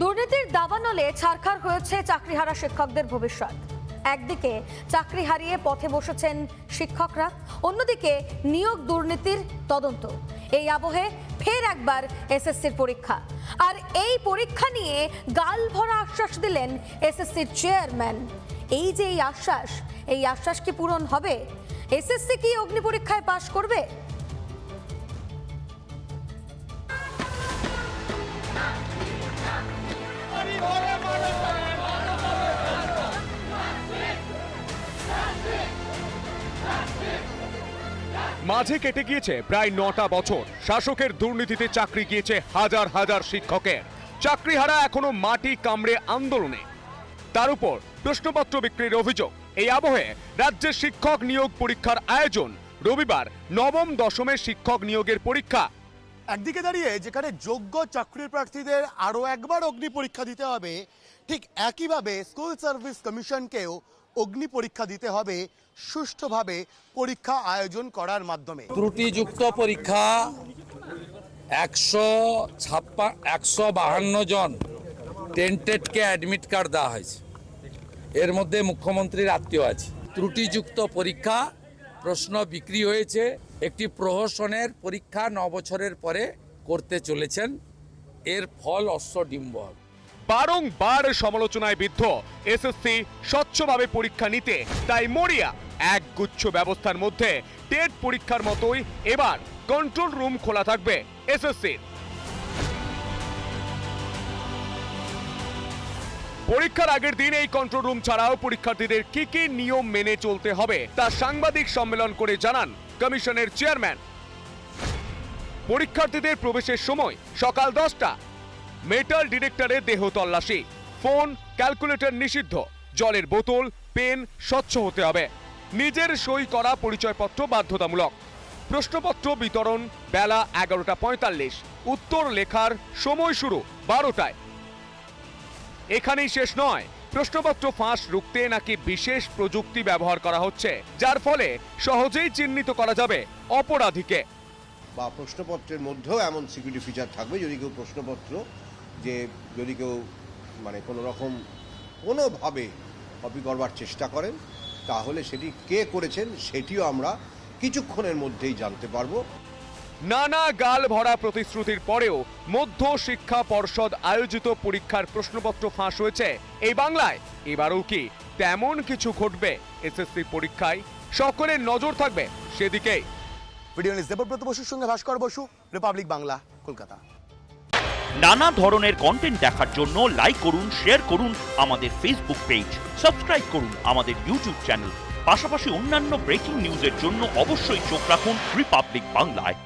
দুর্নীতির দাবানলে ছারখার হয়েছে চাকরিহারা শিক্ষকদের ভবিষ্যৎ। একদিকে চাকরি হারিয়ে পথে বসেছেন শিক্ষকরা, অন্যদিকে নিয়োগ দুর্নীতির তদন্ত। এই আবহে ফের একবার এসএসসির পরীক্ষা। আর এই পরীক্ষা নিয়ে গাল ভরা আশ্বাস দিলেন এসএসসির চেয়ারম্যান। এই যে এই আশ্বাস এই আশ্বাস কি পূরণ হবে? এসএসসি কি অগ্নি পরীক্ষায় পাশ করবে? মাঝে কেটে গিয়েছে প্রায় নটা বছর। শাসকের দুর্নীতিতে চাকরি গিয়েছে হাজার হাজার শিক্ষকের। চাকরি হারা এখনও মাটি কামড়ে আন্দোলনে। তার উপর প্রশ্নপত্র বিক্রির অভিযোগ। এই আবহে রাজ্যের শিক্ষক নিয়োগ পরীক্ষার আয়োজন। রবিবার নবম দশমের শিক্ষক নিয়োগের পরীক্ষা একদিকে দাঁড়িয়ে যেখানে যোগ্য চাকরির প্রার্থীদের আরও একবার অগ্নি পরীক্ষা দিতে হবে, ঠিক একইভাবে স্কুল সার্ভিস কমিশনকেও অগ্নি পরীক্ষা দিতে হবে সুষ্ঠুভাবে পরীক্ষা আয়োজন করার মাধ্যমে। ত্রুটিযুক্ত পরীক্ষা একশো ছাপ্পা, একশো বাহান্ন জন টেন্টেডকে অ্যাডমিট কার্ড দেওয়া হয়েছে। এর মধ্যে মুখ্যমন্ত্রীর আত্মীয় আছে। ত্রুটিযুক্ত পরীক্ষা প্রশ্ন বিক্রি হয়েছে। একটি প্রহসনের পরীক্ষা ন বছরের পরে করতে চলেছেন। এর ফল অশ্ব ডিম্ব বারংবার সমালোচনায় বিদ্ধ এসএসসি স্বচ্ছভাবে পরীক্ষা নিতে। তাই মরিয়া এক গুচ্ছ ব্যবস্থার মধ্যে টেট পরীক্ষার মতোই এবার কন্ট্রোল রুম খোলা থাকবে এসএসসির। পরীক্ষার আগের দিন এই কন্ট্রোল রুম ছাড়াও পরীক্ষার্থীদের কি কি নিয়ম মেনে চলতে হবে, তা সাংবাদিক সম্মেলন করে জানান কমিশনের চেয়ারম্যান। পরীক্ষার্থীদের প্রবেশের সময় সকাল দশটা মেটাল ডিটেক্টরে দেহ তল্লাশি ফোন ক্যালকুলেটর নিষিদ্ধ, জলের বোতল পেন স্বচ্ছ হতে হবে, নিজের সই করা পরিচয়পত্র বাধ্যতামূলক। প্রশ্নপত্র বিতরণ বেলা এগারোটা পঁয়তাল্লিশ, উত্তর লেখার সময় শুরু বারোটায়। এখানেই শেষ নয়। প্রশ্নপত্র ফাঁস রুখতে নাকি বিশেষ প্রযুক্তি ব্যবহার করা হচ্ছে? যার ফলে সহজেই চিহ্নিত করা যাবে অপরাধীকে। বা প্রশ্নপত্রের মধ্যেও এমন সিকিউরিটি ফিচার থাকবে যদি কেউ প্রশ্নপত্র যে যদি কেউ মানে কোনো রকম কোনোভাবে কপি করবার চেষ্টা করেন, তাহলে সেটি কে করেছেন সেটিও আমরা কিছুক্ষণের মধ্যেই জানতে পারব। নানা গাল ভরা প্রতিশ্রুতির পরেও মধ্য শিক্ষা পর্ষদ আয়োজিত পরীক্ষার প্রশ্নপত্র ফাঁস হয়েছে। এই বাংলায় এবারও কি তেমন কিছু ঘটবে এসএসসি পরীক্ষায়? সকলের নজর থাকবে সেদিকেই। ভিডিও নিউজ দেবব্রত বসুর সঙ্গে ভাস্কর বসু রিপাবলিক বাংলা কলকাতা। নানা ধরনের কন্টেন্ট দেখার জন্য লাইক করুন শেয়ার করুন আমাদের ফেসবুক পেজ সাবস্ক্রাইব করুন আমাদের ইউটিউব চ্যানেল পাশাপাশি অন্যান্য ব্রেকিং নিউজের জন্য অবশ্যই চোখ রাখুন রিপাবলিক বাংলায়